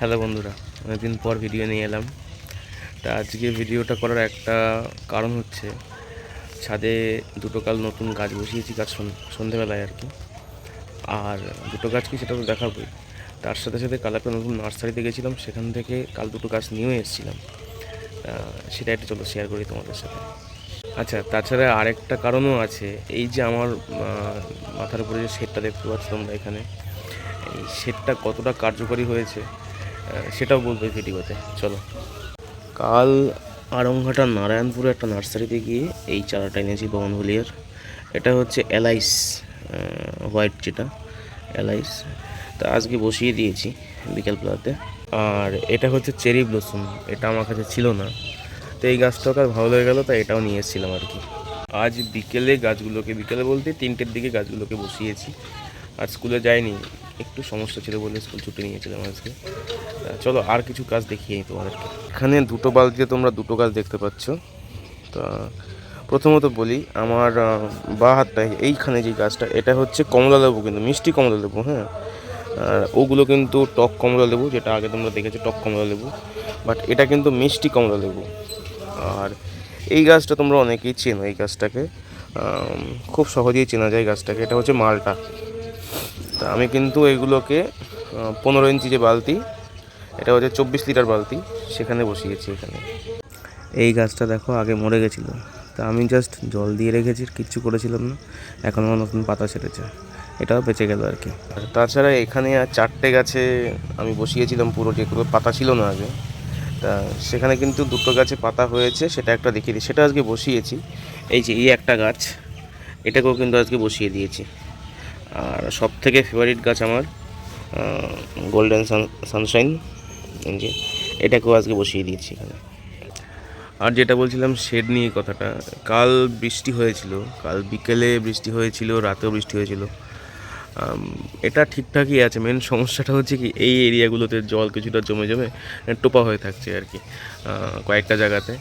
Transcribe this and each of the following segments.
Hello বন্ধুরা, অনেকদিন পর ভিডিও নিয়ে এলাম। তা আজকে ভিডিওটা করার একটা কারণ হচ্ছে, ছাদে দুটো কাল নতুন গাছ বসিয়েছি গাছ সন- সন্ধেবেলায় আর কি। আর দুটো গাছ কি সেটা তো দেখাবোই। তার সাথে সাথে কাল একটা নতুন নার্সারিতে গেছিলাম, সেখান থেকে কাল দুটো গাছ নিয়েও এসেছিলাম। সেটা একটু চলো শেয়ার করি তোমাদের সাথে। আচ্ছা তাছাড়া আরেকটা কারণও আছে। এই যে আমার মাথার উপরে যে শেডটা দেখতে পাচ্ছ তোমরা এখানে, এই শেডটা কতটা কার্যকরী হয়েছে? সেটাও বলবে ভিডিওতে, চলো। কাল আরংঘাটা নারায়ণপুরে একটা নার্সারিতে গিয়ে এই চারাটা এনেছি বনভুলিয়ার এটা হচ্ছে এলাইস হোয়াইট যেটা, এলাইস। তা আজকে বসিয়ে দিয়েছি বিকেলবেলাতে আর এটা হচ্ছে চেরি ব্লসম, এটা আমার কাছে ছিল না। তো এই গাছটাও আর ভালো হয়ে গেল, তাই এটাও নিয়ে এসেছিলাম আর কি। আজ বিকেলে গাছগুলোকে, বিকেলে বলতে তিনটের দিকে গাছগুলোকে বসিয়েছি। আর স্কুলে যাইনি একটু সমস্যা ছিল বলে স্কুল ছুটি নিয়েছিলাম আজকে। চলো আর কিছু গাছ দেখিয়ে নিই তোমাদেরকে। এখানে দুটো বালতিতে তোমরা দুটো গাছ দেখতে পাচ্ছ। তা প্রথমত বলি, আমার বা হাতটায় এইখানে যে গাছটা এটা হচ্ছে কমলা লেবু কিন্তু, মিষ্টি কমলা লেবু হ্যাঁ? আর ওগুলো কিন্তু টক কমলা লেবু, যেটা আগে তোমরা দেখেছ, টক কমলা লেবু। বাট এটা কিন্তু মিষ্টি কমলা লেবু। আর এই গাছটা তোমরা অনেকেই চেনো, এই গাছটাকে। খুব সহজেই চেনা যায় গাছটাকে। এটা হচ্ছে মালটা। তা আমি কিন্তু এগুলোকে পনেরো ইঞ্চি যে বালতি, এটা হচ্ছে চব্বিশ লিটার বালতি, সেখানে বসিয়েছি এখানে। এই গাছটা দেখো আগে মরে গেছিল। তা আমি জাস্ট জল দিয়ে রেখেছি, কিচ্ছু করেছিলাম না। এখন আমার নতুন পাতা ছেড়েছে এটাও বেঁচে গেল আর কি। তাছাড়া এখানে আর চারটে গাছে আমি বসিয়েছিলাম, পুরো যেগুলো পাতা ছিল না আগে। তা সেখানে কিন্তু দুটো গাছে পাতা হয়েছে, সেটা একটা দেখিয়ে দিই। সেটা আজকে বসিয়েছি। এই যে, এই একটা গাছ, এটাকেও কিন্তু আজকে বসিয়ে দিয়েছি। আর সব থেকে ফেভারিট গাছ আমার গোল্ডেন সান সানশাইন যে এটাকেও আজকে বসিয়ে দিয়েছি এখানে। আর যেটা বলছিলাম শেড নিয়ে কথাটা, কাল বৃষ্টি হয়েছিল, কাল বিকেলে বৃষ্টি হয়েছিল, রাতেও বৃষ্টি হয়েছিল। এটা ঠিকঠাকই আছে মেন সমস্যাটা হচ্ছে কি এই এরিয়াগুলোতে জল কিছুটা জমে জমে টোপা হয়ে থাকছে আর কি কয়েকটা জায়গাতে।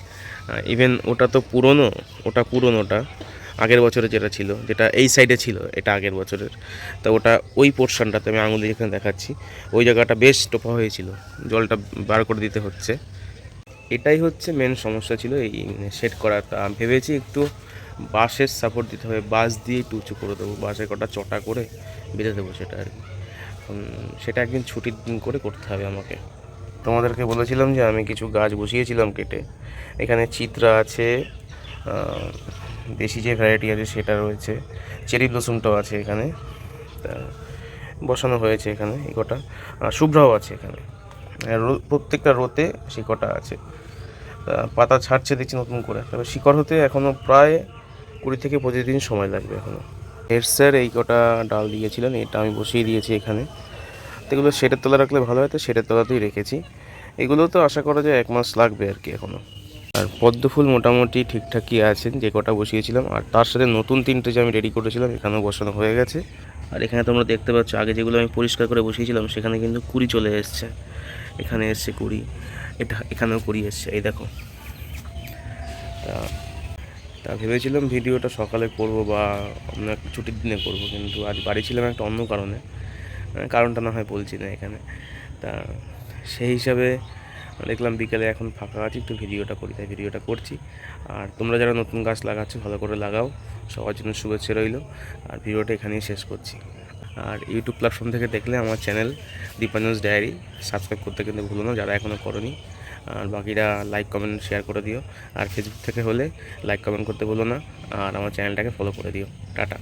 ইভেন ওটা তো পুরনো, ওটা পুরনোটা আগের বছরে যেটা ছিল, যেটা এই সাইডে ছিল, এটা আগের বছরের। তা ওটা ওই পোর্শনটাতে আমি আঙুল দিয়ে এখানে দেখাচ্ছি, ওই জায়গাটা বেশ টোপা হয়েছিল। জলটা বার করে দিতে হচ্ছে। এটাই হচ্ছে মেন সমস্যা ছিল এই সেট করাটা ভেবেছি একটু বাঁশের সাপোর্ট দিতে হবে, বাঁশ দিয়ে একটু উঁচু করে দেবো, বাঁশের কটা চটা করে বেঁধে দেবো সেটা আর কি। সেটা একদিন ছুটির দিন করে করতে হবে আমাকে। তোমাদেরকে বলেছিলাম যে আমি কিছু গাছ বসিয়েছিলাম কেটে। এখানে চিত্রা আছে দেশি যে ভ্যারাইটি আছে সেটা রয়েছে। চেরি ব্লসুমটাও আছে এখানে। তা বসানো হয়েছে এখানে এই কটা। শুভ্রাও আছে এখানে। প্রত্যেকটা রোতে শিকড়টা আছে। তা পাতা ছাড়ছে দেখছি নতুন করে। তবে শিকড় হতে এখনও প্রায় কুড়ি থেকে পঁচিশ দিন সময় লাগবে এখনও এর স্যার এই কটা ডাল দিয়েছিলেন, এটা আমি বসিয়ে দিয়েছি এখানে। তো এগুলো শেডের তলা রাখলে ভালো হয়, তো শেডের তলাতেই রেখেছি। এগুলো তো আশা করা যায় এক মাস লাগবে আর কি এখনও আর পদ্ম ফুল মোটামুটি ঠিকঠাকই আছেন, যে কটা বসিয়েছিলাম। আর তার সাথে নতুন তিনটে যে আমি রেডি করেছিলাম, এখানেও বসানো হয়ে গেছে। আর এখানে তোমরা দেখতে পাচ্ছ, আগে যেগুলো আমি পরিষ্কার করে বসিয়েছিলাম, সেখানে কিন্তু কুড়ি চলে এসছে। এখানে এসছে কুড়ি, এটা এখানেও কুড়ি এসছে, এই দেখো। তা তা ভেবেছিলাম ভিডিওটা সকালে করব বা অন্য একটা ছুটির দিনে করব, কিন্তু আজ বাড়ি ছিলাম একটা অন্য কারণে। কারণটা না হয় বলছি না এখানে। তা, সেই হিসাবে দেখলাম বিকেলে এখন ফাঁকা আছি, একটু ভিডিওটা করি, তাই ভিডিওটা করছি। আর তোমরা যারা নতুন গাছ লাগাচ্ছ, ভালো করে লাগাও। সবার জন্য শুভেচ্ছা রইল। আর ভিডিওটা এখানেই শেষ করছি। আর ইউটিউব প্ল্যাটফর্ম থেকে দেখলে আমার চ্যানেল দীপাঞ্জস ডায়েরি সাবস্ক্রাইব করতে কিন্তু ভুলো না, যারা এখনও করনি। আর বাকিরা লাইক কমেন্ট শেয়ার করে দিও। আর ফেসবুক থেকে হলে লাইক কমেন্ট করতে ভুলো না। আর আমার চ্যানেলটাকে ফলো করে দিও। টাটা।